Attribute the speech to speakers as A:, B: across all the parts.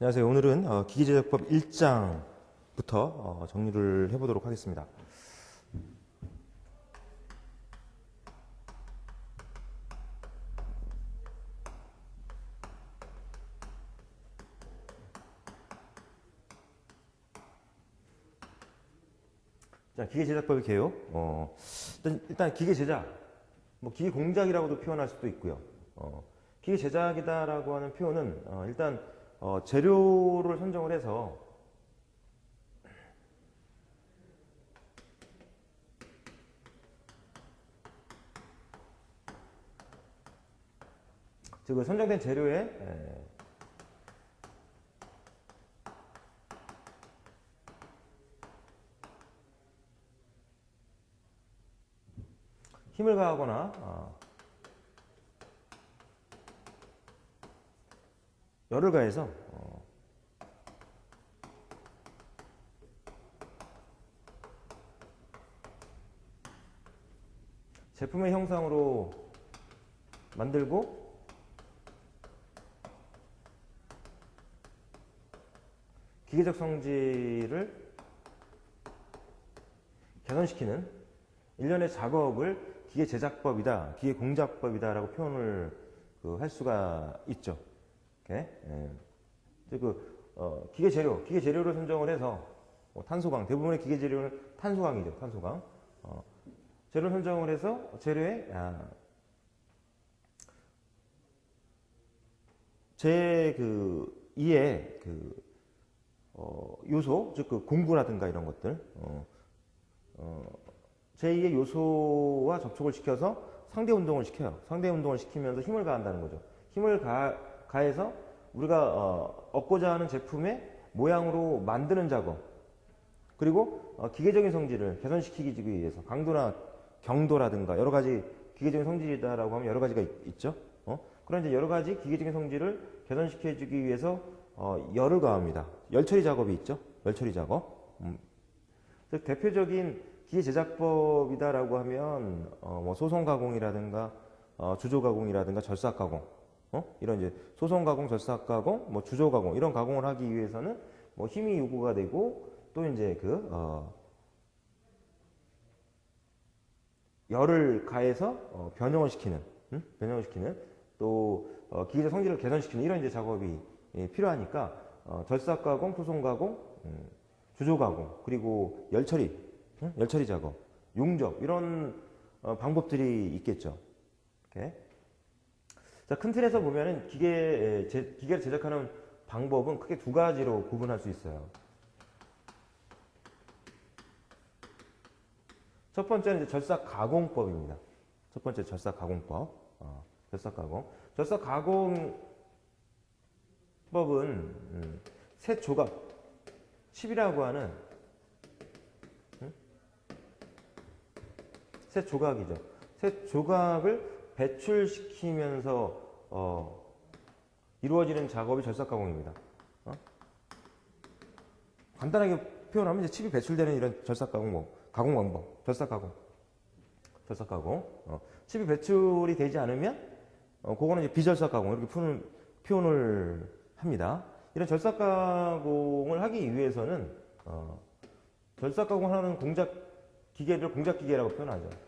A: 안녕하세요. 오늘은 어, 기계제작법 1장부터 어, 정리를 해보도록 하겠습니다. 자, 기계제작법의 개요. 어, 일단, 일단 기계제작, 뭐 기계 공작이라고도 표현할 수도 있고요. 어, 기계 제작이다라고 하는 표현은 어, 일단 어, 재료를 선정을 해서 즉그 선정된 재료에 에, 힘을 가하거나 어, 열을 가해서 어, 제품의 형상으로 만들고 기계적 성질을 개선시키는 일련의 작업을 기계 제작법이다, 기계 공작법이다라고 표현을 그 할 수가 있죠. 이렇게. 예. 그 어, 기계 재료, 기계 재료를 선정을 해서 뭐 탄소광, 대부분의 기계 재료는 탄소광이죠, 탄소광. 어, 재료 선정을 해서 재료에 아, 제그 이에 그 어, 요소, 즉 그 공구라든가 이런 것들, 어, 어, 제2의 요소와 접촉을 시켜서 상대 운동을 시켜요. 상대 운동을 시키면서 힘을 가한다는 거죠. 힘을 가, 가해서 우리가 어, 얻고자 하는 제품의 모양으로 만드는 작업, 그리고 어, 기계적인 성질을 개선시키기 위해서 강도나 경도라든가 여러 가지 기계적인 성질이다라고 하면 여러 가지가 있, 죠 어? 그런 이제 여러 가지 기계적인 성질을 개선시켜주기 위해서 어, 열을 가합니다. 열 처리 작업이 있죠. 열 처리 작업. 음. 대표적인 기계 제작법이다라고 하면 어, 뭐 소송 가공이라든가 어, 주조 가공이라든가 절삭 가공 어? 이런 이제 소송 가공, 절삭 가공, 뭐 주조 가공 이런 가공을 하기 위해서는 뭐 힘이 요구가 되고 또 이제 그 어, 열을 가해서 어, 변형을 시키는 음? 변형을 시키는 또 어, 기계적 성질을 개선시키는 이런 이제 작업이 예, 필요하니까 어, 절삭 가공, 소송 가공, 음, 주조 가공 그리고 열 처리 응? 열 처리 작업, 용접 이런 어, 방법들이 있겠죠. 이렇게. 자, 큰 틀에서 보면은 기계 제, 기계를 제작하는 방법은 크게 두 가지로 구분할 수 있어요. 첫 번째는 이제 절삭 가공법입니다. 첫 번째 절삭 가공법. 어, 절삭 가공. 절삭 가공법은 음, 새 조각, 칩이라고 하는 음? 새 조각이죠. 새 조각을 배출시키면서 어, 이루어지는 작업이 절삭 가공입니다. 어? 간단하게 표현하면 이제 칩이 배출되는 이런 절삭 가공 뭐 가공 방법, 절삭 가공, 절삭 가공. 어, 칩이 배출이 되지 않으면 어, 그거는 이제 비절삭 가공 이렇게 표현을, 표현을 합니다. 이런 절삭 가공을 하기 위해서는 어, 절삭 가공하는 공작 기계를 공작 기계라고 표현하죠.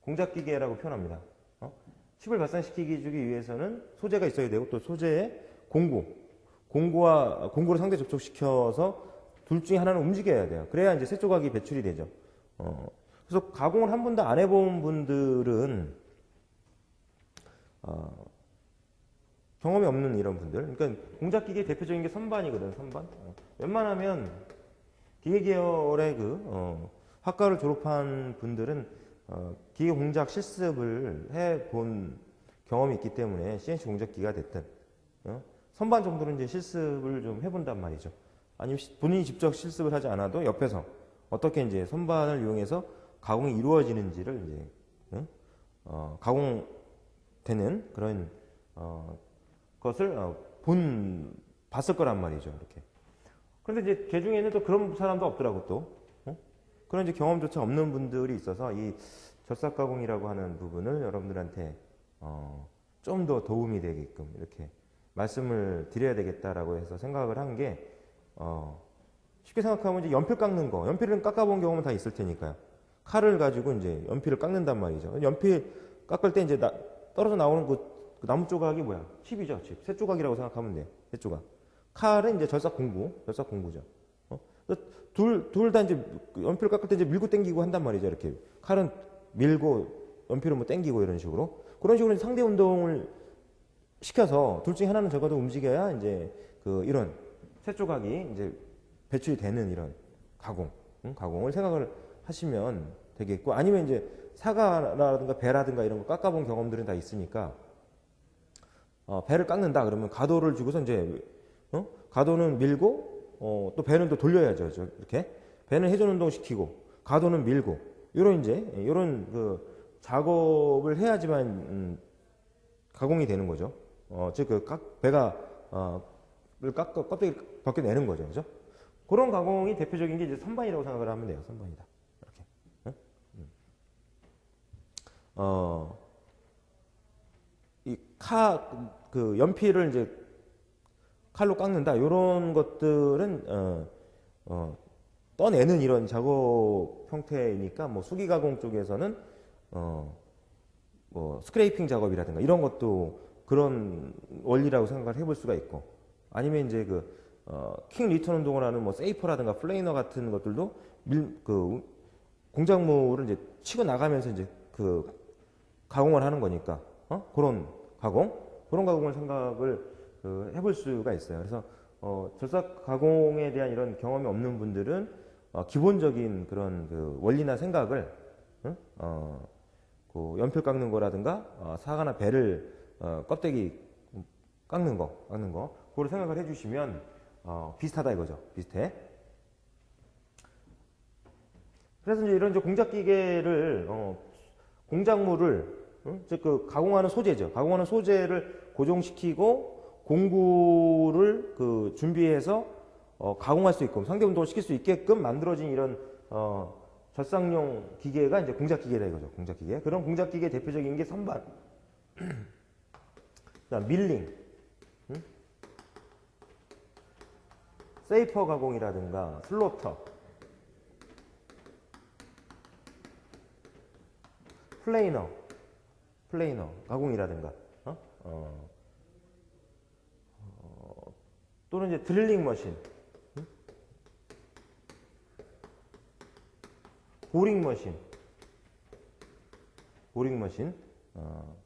A: 공작 기계라고 표현합니다. 어? 칩을 발산시키기 위해서는 소재가 있어야 되고 또 소재에 공구, 공구와 공구를 상대 접촉시켜서 둘 중에 하나는 움직여야 돼요. 그래야 이제 새 조각이 배출이 되죠. 어, 그래서 가공을 한 번도 안 해본 분들은 어, 경험이 없는 이런 분들. 그러니까 공작 기계 대표적인 게 선반이거든. 선반. 어, 웬만하면 기계 계열의 그 어, 학과를 졸업한 분들은 어, 기계 공작 실습을 해본 경험이 있기 때문에 CNC 공작기가 됐든 어? 선반 정도는 이제 실습을 좀 해본단 말이죠. 아니면 시- 본인이 직접 실습을 하지 않아도 옆에서 어떻게 이제 선반을 이용해서 가공이 이루어지는지를 이제 응? 어, 가공되는 그런 어, 것을 어, 본 봤을 거란 말이죠. 이렇게. 그런데 이제 개 중에는 또 그런 사람도 없더라고 또 어? 그런 이제 경험조차 없는 분들이 있어서 이 절삭 가공이라고 하는 부분을 여러분들한테 어, 좀 더 도움이 되게끔 이렇게 말씀을 드려야 되겠다라고 해서 생각을 한게 어, 쉽게 생각하면 이제 연필 깎는 거, 연필은 깎아본 경험은 다 있을 테니까요. 칼을 가지고 이제 연필을 깎는단 말이죠. 연필 깎을 때 이제 나- 떨어져 나오는 그, 그 나무 조각이 뭐야? 칩이죠, 칩. 새 조각이라고 생각하면 돼요. 새 조각. 칼은 이제 절삭 공구, 절삭 공구죠. 어? 둘, 둘 다 이제 그 연필 깎을 때 이제 밀고 당기고 한단 말이죠. 이렇게. 칼은 밀고, 연필은 뭐 당기고 이런 식으로. 그런 식으로 상대 운동을 시켜서 둘 중에 하나는 적어도 움직여야 이제 그 이런 새 조각이 이제 배출이 되는 이런 가공, 응? 가공을 생각을 하시면 되겠고 아니면 이제 사과라든가 배라든가 이런 거 깎아본 경험들은 다 있으니까 어, 배를 깎는다 그러면 가도를 주고서 이제 어? 가도는 밀고 어, 또 배는 또 돌려야죠. 저 이렇게 배는 회전 운동 시키고 가도는 밀고 이런 이제 이런 그 작업을 해야지만 음, 가공이 되는 거죠. 어, 즉그 배가 어, 를 깎, 껍데기 벗겨 내는 거죠. 그죠? 그런 가공이 대표적인 게 이제 선반이라고 생각을 하면 돼요. 선반이다. 이렇게. 어, 이 카, 그 연필을 이제 칼로 깎는다. 이런 것들은, 어, 어, 떠내는 이런 작업 형태이니까 뭐 수기 가공 쪽에서는, 어, 뭐 스크레이핑 작업이라든가 이런 것도 그런 원리라고 생각을 해볼 수가 있고 아니면 이제 그 어, 킹 리턴 운동을 하는 뭐 세이퍼라든가 플레이너 같은 것들도 밀, 그 공작물을 이제 치고 나가면서 이제 그 가공을 하는 거니까 어? 그런 가공 그런 가공을 생각을 그 해볼 수가 있어요. 그래서 어, 절삭 가공에 대한 이런 경험이 없는 분들은 어, 기본적인 그런 그 원리나 생각을 응? 어, 그 연필 깎는 거라든가 어, 사과나 배를 어, 껍데기 깎는 거, 깎는 거, 그걸 생각을 해주시면 어, 비슷하다 이거죠. 비슷해. 그래서 이제 이런 이제 공작 기계를 어, 공작물을 응? 즉그 가공하는 소재죠. 가공하는 소재를 고정시키고 공구를 그 준비해서 어, 가공할 수 있고 상대 운동을 시킬 수 있게끔 만들어진 이런 어, 절상용 기계가 이제 공작 기계다 이거죠. 공작 기계. 그런 공작 기계 대표적인 게 선반. 밀링. 응? 세이퍼 가공이라든가 슬로터. 플레이너. 플레이너 가공이라든가. 어? 어. 어, 또는 이제 드릴링 머신. 보링 머신, 보링 머신, 어,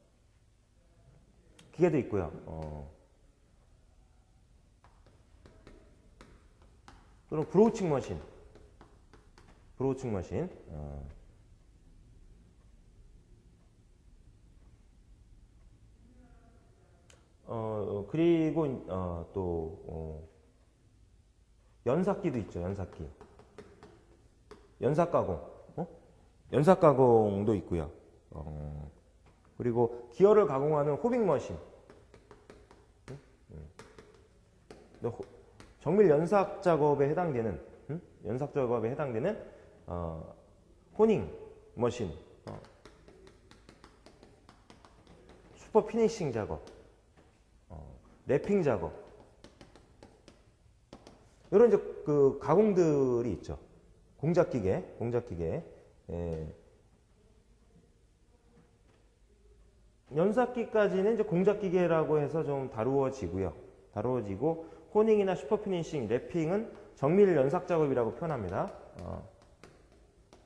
A: 기계도 있고요. 어, 또는 브로우칭 머신, 브로우칭 머신. 어, 어, 그리고 어, 또 어, 연삭기도 있죠. 연삭기. 연삭 가공, 어? 연삭 가공도 있고요. 어, 그리고 기어를 가공하는 호빙 머신. 정밀 연삭 작업에 해당되는 응? 연삭 작업에 해당되는 어, 호닝 머신, 어. 슈퍼 피니싱 작업, 어, 랩핑 작업. 이런 이제 그 가공들이 있죠. 공작기계, 공작기계. 예. 연삭기까지는 이제 공작기계라고 해서 좀 다루어지고요. 다루어지고 호닝이나 슈퍼피니싱, 랩핑은 정밀 연삭 작업이라고 표현합니다. 어,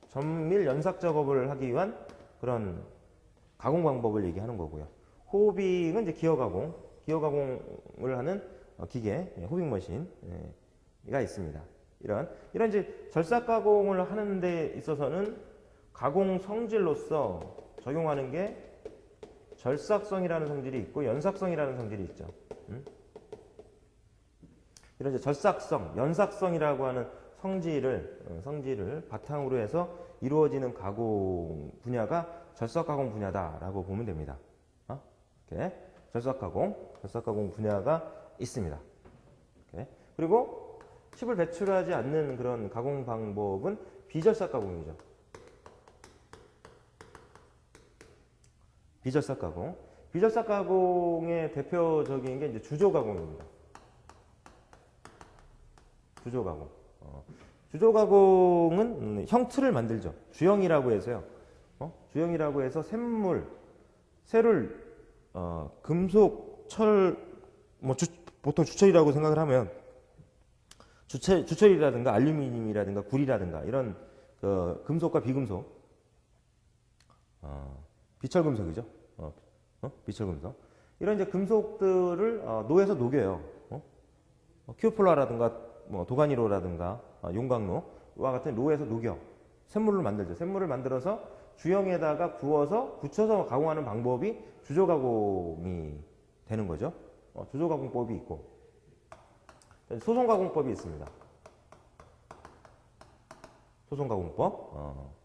A: 정밀 연삭 작업을 하기 위한 그런 가공 방법을 얘기하는 거고요. 호빙은 이제 기어 가공, 기어 가공을 하는 어, 기계, 예, 호빙 머신가 있습니다. 이런 이런 이제 절삭 가공을 하는 데 있어서는 가공 성질로서 적용하는 게 절삭성이라는 성질이 있고 연삭성이라는 성질이 있죠. 음? 이런 이제 절삭성, 연삭성이라고 하는 성질을 어, 성질을 바탕으로 해서 이루어지는 가공 분야가 절삭 가공 분야다라고 보면 됩니다. 어? 이렇게 절삭 가공, 절삭 가공 분야가 있습니다. 이렇게. 그리고 칩을 배출하지 않는 그런 가공 방법은 비절삭 가공이죠. 비절삭 가공. 비절삭 가공의 대표적인 게 이제 주조 가공입니다. 주조 가공. 어, 주조 가공은 음, 형틀을 만들죠. 주형이라고 해서요. 어? 주형이라고 해서 샘물, 쇠를 어, 금속, 철, 뭐 주- 보통 주철이라고 생각을 하면 주철, 주철이라든가 알루미늄이라든가 구리라든가 이런 그 금속과 비금속, 어, 비철금속이죠. 어, 어? 비철금속. 이런 이제 금속들을 어, 노에서 녹여요. 어? 어, 키오폴라라든가 뭐 도가니로라든가 어, 용광로와 같은 로에서 녹여 샘물을 만들죠. 샘물을 만들어서 주형에다가 구워서 굳혀서 가공하는 방법이 주조 가공이 되는 거죠. 어, 주조 가공법이 있고 소송 가공법이 있습니다. 소송 가공법. 어.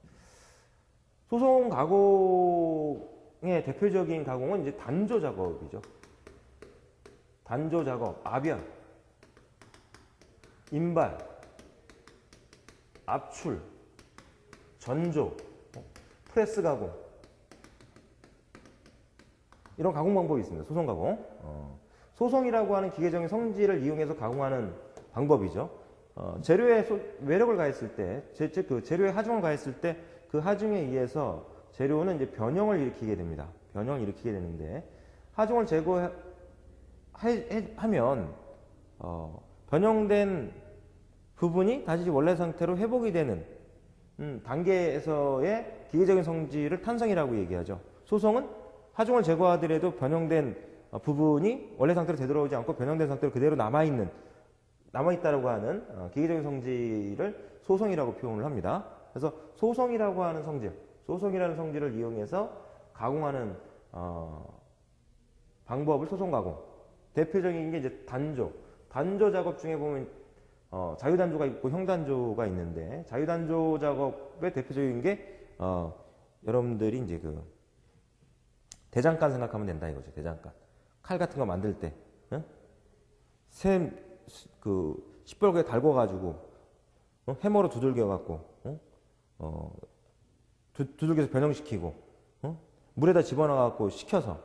A: 소송 가공의 대표적인 가공은 이제 단조 작업이죠. 단조 작업, 압연, 인발, 압출, 전조, 어, 프레스 가공 이런 가공 방법이 있습니다. 소송 가공. 어, 소송이라고 하는 기계적인 성질을 이용해서 가공하는 방법이죠. 어, 재료에 소- 외력을 가했을 때, 제, 제- 그 재료에 하중을 가했을 때 그 하중에 의해서 재료는 이제 변형을 일으키게 됩니다. 변형을 일으키게 되는데 하중을 제거하면 어, 변형된 부분이 다시 원래 상태로 회복이 되는 음, 단계에서의 기계적인 성질을 탄성이라고 얘기하죠. 소송은 하중을 제거하더라도 변형된 어, 부분이 원래 상태로 되돌아오지 않고 변형된 상태로 그대로 남아있는 남아있다라고 하는 어, 기계적인 성질을 소송이라고 표현을 합니다. 그래서 소송이라고 하는 성질, 소송이라는 성질을 이용해서 가공하는 어, 방법을 소송 가공. 대표적인 게 이제 단조. 단조 작업 중에 보면 어, 자유단조가 있고 형단조가 있는데 자유단조 작업의 대표적인 게 어, 여러분들이 이제 그 대장간 생각하면 된다 이거죠. 대장간. 칼 같은 거 만들 때, 응? 샘, 그, 시뻘게 달궈가지고, 어? 해머로 두들겨갖고, 어? 어, 두, 두들겨서 변형시키고, 어? 물에다 집어넣어갖고 식혀서,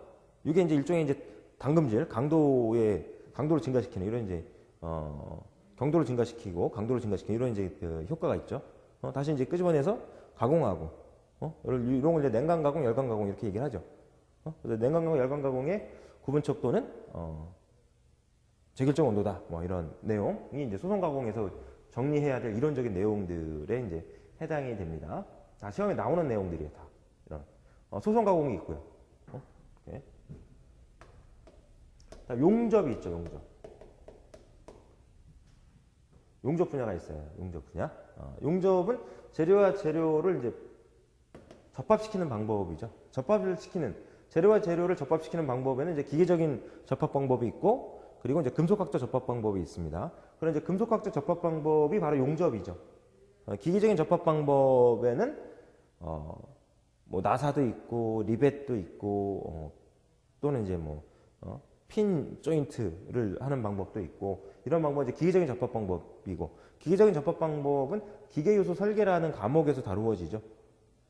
A: 이게 이제 일종의 이제 당금질, 강도의, 강도를 증가시키는 이런 이제, 어, 경도를 증가시키고, 강도를 증가시키는 이런 이제 그 효과가 있죠. 어, 다시 이제 끄집어내서 가공하고, 어? 이런 걸 이제 냉각 가공, 열감 가공 이렇게 얘기를 하죠. 어? 그래서 냉각 가공, 열감 가공의 구분 척도는 어, 제결적 온도다. 뭐 이런 내용이 이제 소송 가공에서 정리해야 될 이론적인 내용들에 이제 해당이 됩니다. 다 시험에 나오는 내용들이에요. 다 이런 어, 소송 가공이 있고요. 어? 자, 용접이 있죠. 용접. 용접 분야가 있어요. 용접 분야. 어, 용접은 재료와 재료를 이제 접합시키는 방법이죠. 접합을 시키는 재료와 재료를 접합시키는 방법에는 이제 기계적인 접합 방법이 있고 그리고 이제 금속학적 접합 방법이 있습니다. 그런 이제 금속학적 접합 방법이 바로 용접이죠. 어, 기계적인 접합 방법에는 어, 뭐 나사도 있고 리벳도 있고 어, 또는 이제 뭐 어, 핀 조인트를 하는 방법도 있고 이런 방법은 이제 기계적인 접합 방법이고 기계적인 접합 방법은 기계 요소 설계라는 과목에서 다루어지죠.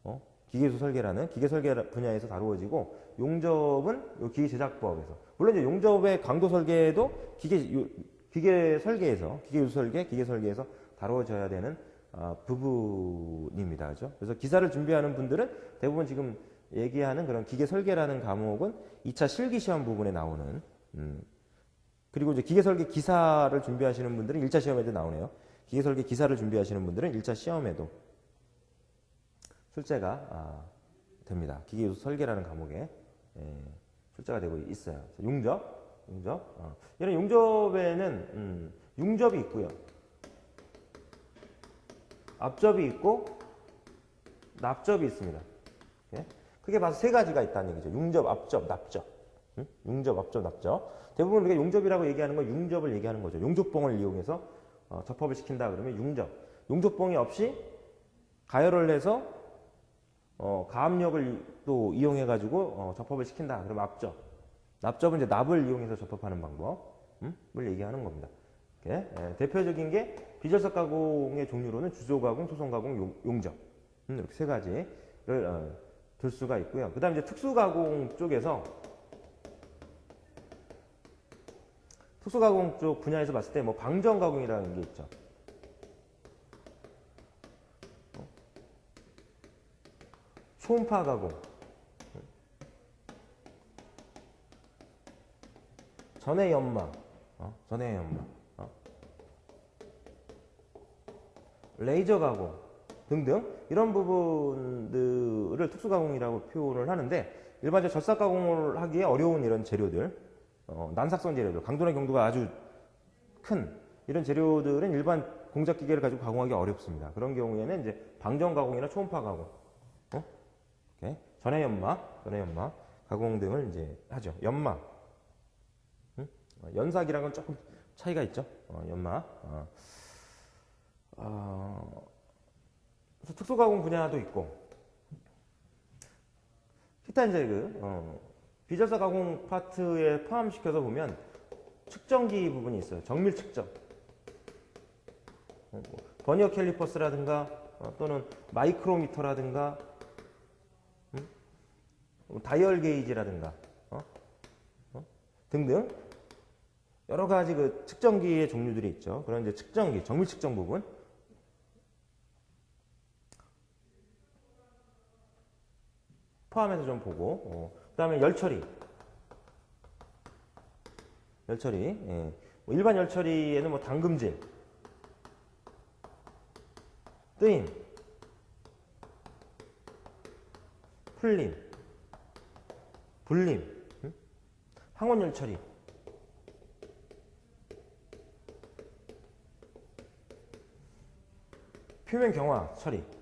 A: 어? 기계 요소 설계라는 기계 설계 분야에서 다루어지고 용접은 요 기계 제작법에서 물론 이제 용접의 강도 설계도 기계 요- 기계 설계에서 기계 요소 설계 기계 설계에서 다루어져야 되는 아, 부분입니다. 그죠? 그래서 기사를 준비하는 분들은 대부분 지금 얘기하는 그런 기계 설계라는 과목은 2차 실기 시험 부분에 나오는 음, 그리고 이제 기계 설계 기사를 준비하시는 분들은 1차 시험에도 나오네요. 기계 설계 기사를 준비하시는 분들은 1차 시험에도 출제가 아, 됩니다. 기계 요소 설계라는 과목에 예, 출제가 되고 있어요. 용접, 용접. 어. 이런 용접에는 음, 융접이 있고요. 앞접이 있고 납접이 있습니다. 예? 크게 봐서 세 가지가 있다는 얘기죠. 융접, 앞접, 납접. 응? 융접, 앞접, 납접. 대부분 우리가 용접이라고 얘기하는 건 융접을 얘기하는 거죠. 용접봉을 이용해서 어, 접합을 시킨다 그러면 융접. 용접봉이 없이 가열을 해서 어, 가압력을 또 이용해 가지고 어, 접합을 시킨다. 그럼 앞접. 납접은 이제 납을 이용해서 접합하는 방법을 얘기하는 겁니다. 이렇게, 예, 대표적인 게 비절석 가공의 종류로는 주조 가공, 소송 가공, 용- 용접 음, 이렇게 세 가지를 어, 들 수가 있고요. 그다음 이제 특수 가공 쪽에서 특수 가공 쪽 분야에서 봤을 때 뭐 방정 가공이라는 게 있죠. 어? 초음파 가공. 전해 연마. 어? 전해 연마. 어? 레이저 가공 등등 이런 부분들을 특수 가공이라고 표현을 하는데 일반적으로 절삭 가공을 하기에 어려운 이런 재료들 어, 난삭성 재료들 강도나 경도가 아주 큰 이런 재료들은 일반 공작 기계를 가지고 가공하기 어렵습니다. 그런 경우에는 이제 방정 가공이나 초음파 가공, 어? 이렇게 전해 연마, 전해 연마 가공 등을 이제 하죠. 연마, 응? 어, 연삭이랑은 건 조금 차이가 있죠. 어, 연마. 어. 어, 특수가공 분야도 있고 기타 이제 그 어, 비절사 가공 파트에 포함시켜서 보면 측정기 부분이 있어요. 정밀 측정. 어, 뭐 버니어 캘리퍼스라든가 어, 또는 마이크로미터라든가 음? 뭐 다이얼 게이지라든가 어? 어? 등등 여러 가지 그 측정기의 종류들이 있죠. 그런 이제 측정기, 정밀 측정 부분 포함해서 좀 보고 어, 그 다음에 열처리. 열처리 예. 뭐 일반 열처리에는 뭐 당금질. 뜨임. 풀림. 불림. 응? 항원 열처리. 표면 경화 처리. 응?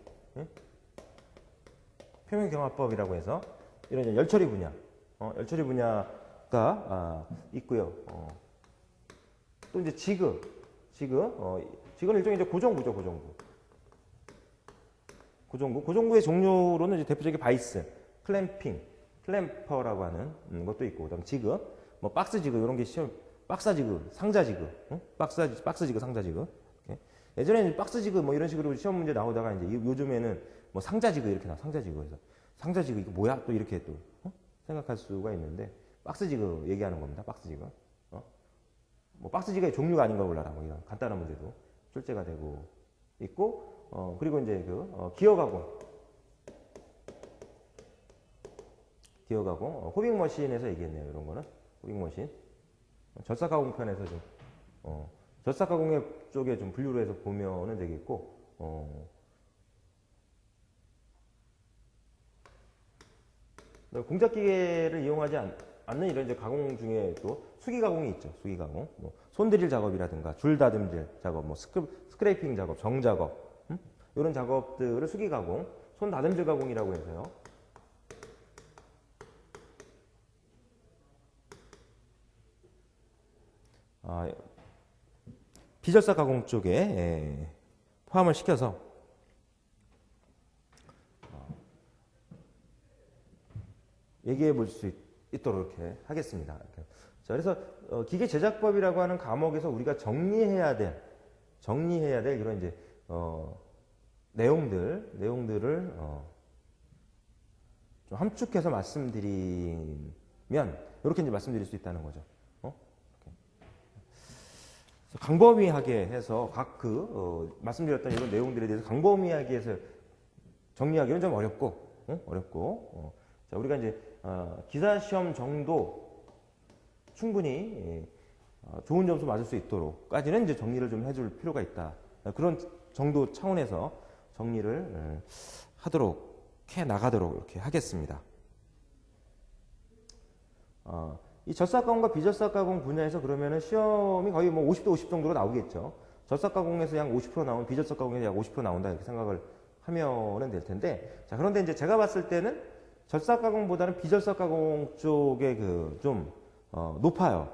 A: 표면경화법이라고 해서 이런 열처리 분야, 어, 열처리 분야가 아, 있고요. 어. 또 이제 지그, 지그, 어, 지그는 일종의 이제 고정구죠, 고정구. 고정구, 고정구의 종류로는 이제 대표적인 바이스, 클램핑, 클램퍼라고 하는 음, 것도 있고, 그다음 지그, 뭐 박스 지그 이런 게 시험, 박사 지그, 상자 지그, 응? 박스 박스 지그, 상자 지그. 예전에는 박스 지그 뭐 이런 식으로 시험 문제 나오다가 이제 요즘에는 뭐 상자지구 이렇게 나 상자지구에서 상자지구 이거 뭐야 또 이렇게 또 어? 생각할 수가 있는데 박스지구 얘기하는 겁니다. 박스지구. 어? 뭐 박스지구의 종류가 아닌 걸 몰라라 뭐 이런 간단한 문제도 출제가 되고 있고 어 그리고 이제 그 어, 기어 가공 기어 가공 어, 호빙 머신에서 얘기했네요. 이런 거는 호빙 머신 절삭 가공 편에서 좀 어, 절삭 가공의 쪽에 좀 분류를 해서 보면은 되겠고 어, 공작 기계를 이용하지 않, 는 이런 이제 가공 중에 또 수기 가공이 있죠. 수기 가공. 뭐 손드릴 작업이라든가 줄 다듬질 작업, 뭐 스크, 스크래핑 작업, 정 작업. 음? 이런 작업들을 수기 가공, 손 다듬질 가공이라고 해서요. 아, 비절사 가공 쪽에 예, 포함을 시켜서 얘기해 볼 수 있도록 이렇게 하겠습니다. 이렇게. 자, 그래서 어, 기계 제작법이라고 하는 과목에서 우리가 정리해야 될 정리해야 될 이런 이제 어, 내용들 내용들을 어, 좀 함축해서 말씀드리면 이렇게 이제 말씀드릴 수 있다는 거죠. 어? 강범위하게 해서 각그 어, 말씀드렸던 이런 내용들에 대해서 강범위하게 해서 정리하기는 좀 어렵고 어? 어렵고 어. 자 우리가 이제 어, 기사 시험 정도 충분히 예, 어, 좋은 점수 맞을 수 있도록까지는 이제 정리를 좀 해줄 필요가 있다. 그런 정도 차원에서 정리를 예, 하도록 해 나가도록 이렇게 하겠습니다. 어, 이 젖삭가공과 비젖삭가공 분야에서 그러면은 시험이 거의 뭐 50대 50 정도로 나오겠죠. 젖삭가공에서 약 50% 나온 비젖삭가공에서 약 50% 나온다 이렇게 생각을 하면은 될 텐데 자 그런데 이제 제가 봤을 때는 절삭 가공보다는 비절삭 가공 쪽에 그좀 어, 높아요.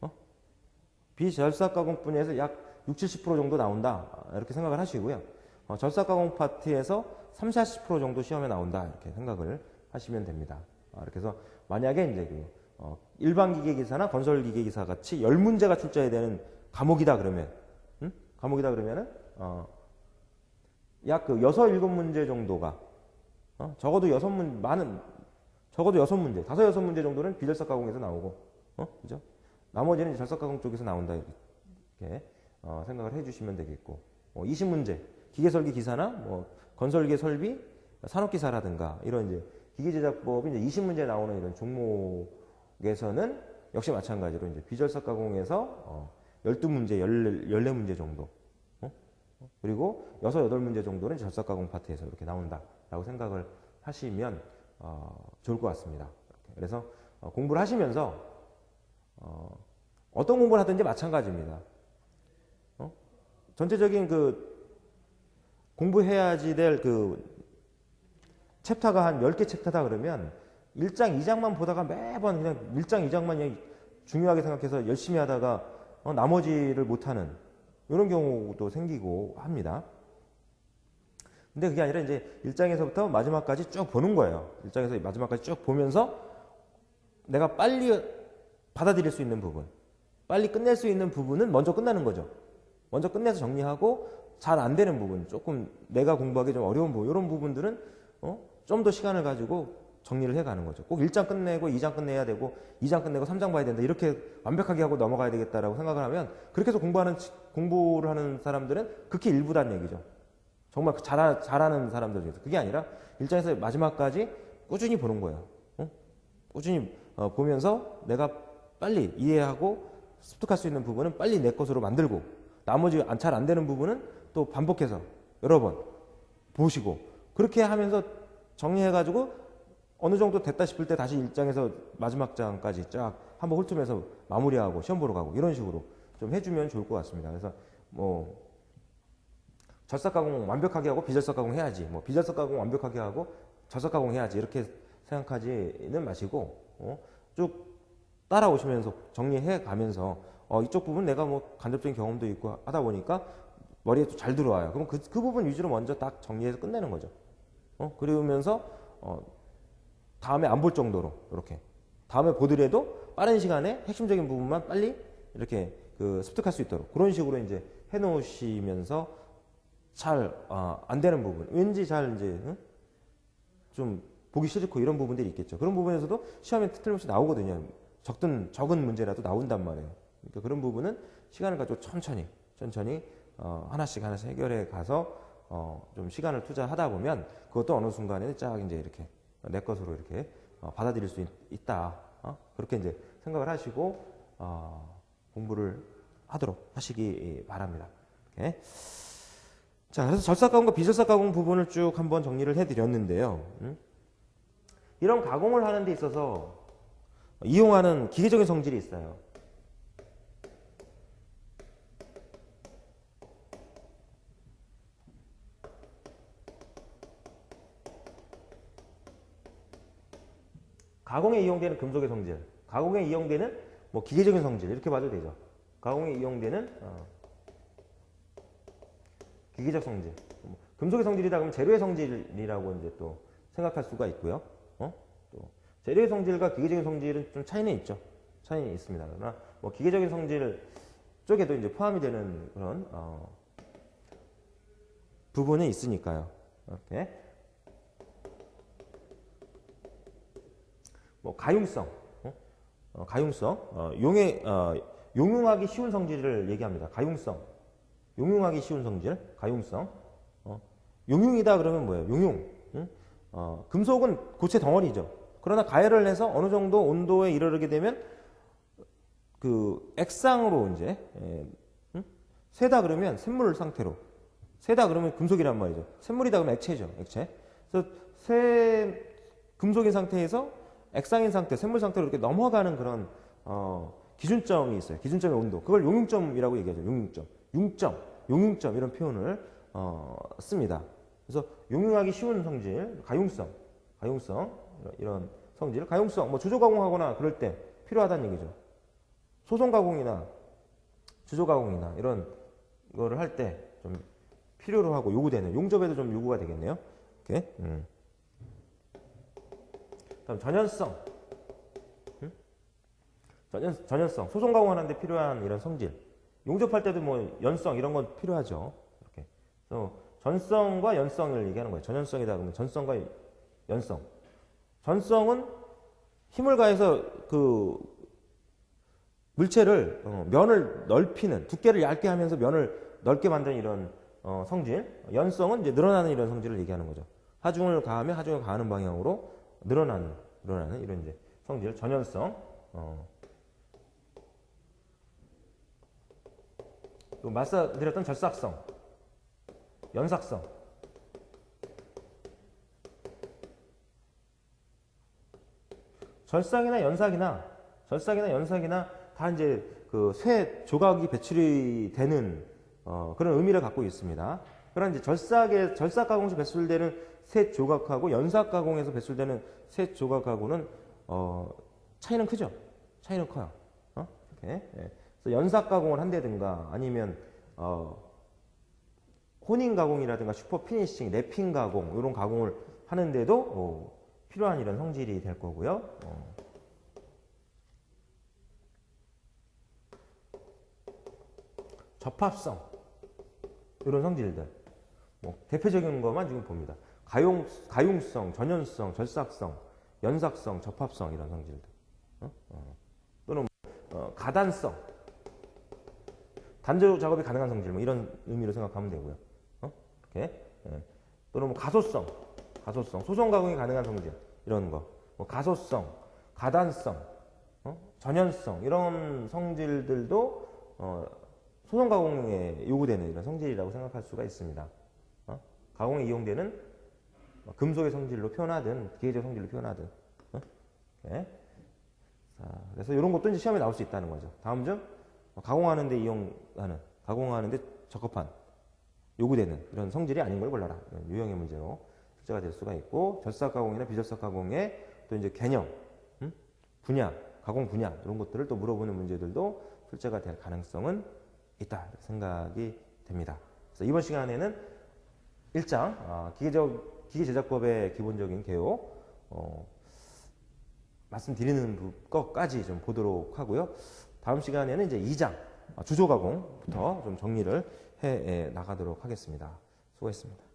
A: 어? 비절삭 가공 분야에서 약 60, 70% 정도 나온다. 이렇게 생각을 하시고요. 어, 절삭 가공 파트에서 30, 40% 정도 시험에 나온다. 이렇게 생각을 하시면 됩니다. 어, 이렇게 해서 만약에 이제 그 어, 일반 기계 기사나 건설 기계 기사 같이 열 문제가 출제해야 되는 과목이다 그러면 음? 과목이다 그러면은 어, 약그 여섯 일곱 문제 정도가 어? 적어도 여섯 문 많은 적어도 여섯 문제, 다섯 여섯 문제 정도는 비절삭 가공에서 나오고, 어? 그죠? 나머지는 이제 절삭가공 쪽에서 나온다 이렇게 어, 생각을 해주시면 되겠고 어, 20문제 기계설계 기사나 뭐 건설계 설비 산업기사라든가 이런 이제 기계 제작법이 이제 20문제 나오는 이런 종목에서는 역시 마찬가지로 이제 비절삭가공에서 어, 12문제, 14문제 정도 어? 그리고 6, 8문제 정도는 절삭가공 파트에서 이렇게 나온다 라고 생각을 하시면 어, 좋을 것 같습니다. 그래서 어, 공부를 하시면서 어, 어떤 공부를 하든지 마찬가지입니다. 어? 전체적인 그 공부해야지 될 그 챕터가 한 10개 챕터다 그러면 1장, 2장만 보다가 매번 그냥 1장, 2장만 그냥 중요하게 생각해서 열심히 하다가 어, 나머지를 못하는 이런 경우도 생기고 합니다. 근데 그게 아니라 이제 1장에서부터 마지막까지 쭉 보는 거예요. 1장에서 마지막까지 쭉 보면서 내가 빨리 받아들일 수 있는 부분, 빨리 끝낼 수 있는 부분은 먼저 끝나는 거죠. 먼저 끝내서 정리하고 잘 안 되는 부분, 조금 내가 공부하기 좀 어려운 부분, 이런 부분들은 어? 좀 더 시간을 가지고 정리를 해가는 거죠. 꼭 1장 끝내고 2장 끝내야 되고 2장 끝내고 3장 봐야 된다. 이렇게 완벽하게 하고 넘어가야 되겠다라고 생각을 하면 그렇게 해서 공부하는 공부를 하는 사람들은 극히 일부단 얘기죠. 정말 그 잘, 잘하는 사람들 중에서 그게 아니라 1장에서 마지막까지 꾸준히 보는 거예요. 어? 꾸준히 어, 보면서 내가 빨리 이해하고 습득할 수 있는 부분은 빨리 내 것으로 만들고 나머지 잘 안 되는 부분은 또 반복해서 여러 번 보시고 그렇게 하면서 정리해가지고 어느 정도 됐다 싶을 때 다시 1장에서 마지막 장까지 쫙 한번 훑으면서 마무리하고 시험 보러 가고 이런 식으로 좀 해주면 좋을 것 같습니다. 그래서 뭐 절삭 가공 완벽하게 하고 비절삭 가공 해야지. 뭐 비절삭 가공 완벽하게 하고 절삭 가공 해야지. 이렇게 생각하지는 마시고 어? 쭉 따라오시면서 정리해 가면서 어, 이쪽 부분 내가 뭐 간접적인 경험도 있고 하다 보니까 머리에 또 잘 들어와요. 그럼 그, 그 부분 위주로 먼저 딱 정리해서 끝내는 거죠. 어? 그러면서 어, 다음에 안 볼 정도로 이렇게 다음에 보더라도 빠른 시간에 핵심적인 부분만 빨리 이렇게 그 습득할 수 있도록 그런 식으로 이제 해놓으시면서 잘안 어, 되는 부분 왠지 잘 이제 응? 좀 보기 싫고 이런 부분들이 있겠죠. 그런 부분에서도 시험에 틀림없이 나오거든요. 적든 적은 문제라도 나온단 말이에요. 그러니까 그런 부분은 시간을 가지고 천천히 천천히 어, 하나씩 하나씩 해결해 가서 어, 좀 시간을 투자하다 보면 그것도 어느 순간에 쫙 이제 이렇게 내 것으로 이렇게 어, 받아들일 수 있, 다 어? 그렇게 이제 생각을 하시고 어, 공부를 하도록 하시기 바랍니다. 이렇게. 자, 그래서 절삭 가공과 비절삭 가공 부분을 쭉 한번 정리를 해드렸는데요. 음? 이런 가공을 하는 데 있어서 이용하는 기계적인 성질이 있어요. 가공에 이용되는 금속의 성질, 가공에 이용되는 뭐 기계적인 성질 이렇게 봐도 되죠. 가공에 이용되는 어, 기계적 성질, 뭐 금속의 성질이다 그러면 재료의 성질이라고 이제 또 생각할 수가 있고요. 어? 또 재료의 성질과 기계적인 성질은 좀 차이는 있죠. 차이는 있습니다. 그러나 뭐 기계적인 성질 쪽에도 이제 포함이 되는 그런 어, 부분이 있으니까요. 이렇게 뭐 가융성, 어? 어, 가융성, 어, 용해, 어, 용융하기 쉬운 성질을 얘기합니다. 가융성, 용융하기 쉬운 성질, 가융성. 어, 용융이다 그러면 뭐예요? 용융. 응? 어, 금속은 고체 덩어리죠. 그러나 가열을 해서 어느 정도 온도에 이르게 되면 그 액상으로 이제 예, 응? 세다 그러면 샘물 상태로 세다 그러면 금속이란 말이죠. 샘물이다 그러면 액체죠. 액체. 그래서 새 금속인 상태에서 액상인 상태, 샘물 상태로 이렇게 넘어가는 그런 어, 기준점이 있어요. 기준점의 온도. 그걸 용융점이라고 얘기하죠. 용융점. 융점, 용융점 이런 표현을 어, 씁니다. 그래서 용융하기 쉬운 성질, 가융성, 가융성 이런 성질, 가융성, 뭐 주조 가공하거나 그럴 때 필요하다는 얘기죠. 소송 가공이나 주조 가공이나 이런 거를 할 때 좀 필요로 하고 요구되는 용접에도 좀 요구가 되겠네요. 이렇게. 음. 다음 전연성. 음? 전연, 전연성. 소송 가공하는데 필요한 이런 성질. 용접할 때도 뭐 연성 이런 건 필요하죠. 이렇게. 그래서 전성과 연성을 얘기하는 거예요. 전연성이다 그러면 전성과 연성. 전성은 힘을 가해서 그 물체를 어, 면을 넓히는 두께를 얇게 하면서 면을 넓게 만드는 이런 어, 성질 연성은 이제 늘어나는 이런 성질을 얘기하는 거죠. 하중을 가하면 하중을 가하는 방향으로 늘어나는 늘어나는 이런 이제 성질 전연성 어. 또 말씀드렸던 절삭성 연삭성 절삭이나 연삭이나 절삭이나 연삭이나 다 이제 그 쇠 조각이 배출이 되는 어, 그런 의미를 갖고 있습니다. 그런 이제 절삭에 절삭 가공에서 배출되는 쇠 조각하고 연삭 가공에서 배출되는 쇠 조각하고는 어, 차이는 크죠. 차이는 커요. 어? 이렇게. 예. 연삭 가공을 한다든가 아니면 어, 혼인 가공이라든가 슈퍼 피니싱, 랩핑 가공 이런 가공을 하는데도 어, 필요한 이런 성질이 될 거고요. 어. 접합성 이런 성질들 뭐 대표적인 것만 지금 봅니다. 가용 가용성, 전연성, 절삭성, 연삭성, 접합성 이런 성질들 어? 어. 또는 어, 가단성 단조 작업이 가능한 성질 뭐 이런 의미로 생각하면 되고요. 어? 이렇게 예. 또는 뭐 가소성, 가소성, 소송 가공이 가능한 성질 이런 거, 뭐 가소성, 가단성, 어? 전연성 이런 성질들도 어, 소송 가공에 요구되는 이런 성질이라고 생각할 수가 있습니다. 어? 가공에 이용되는 뭐 금속의 성질로 표현하든 기계적 성질로 표현하든 어? 이렇게. 자, 그래서 이런 것도 이제 시험에 나올 수 있다는 거죠. 다음 중 어, 가공하는데 이용하는 가공하는데 적합한 요구되는 이런 성질이 아닌 걸 골라라. 이런 유형의 문제로 출제가 될 수가 있고 절삭 가공이나 비절삭 가공의 또 이제 개념, 음? 분야, 가공 분야 이런 것들을 또 물어보는 문제들도 출제가 될 가능성은 있다 생각이 됩니다. 그래서 이번 시간에는 1장 어, 기계적 기계 제작법의 기본적인 개요 어, 말씀드리는 부- 것까지 좀 보도록 하고요. 다음 시간에는 이제 2장 주조 가공부터 좀 정리를 해 에, 나가도록 하겠습니다. 수고했습니다.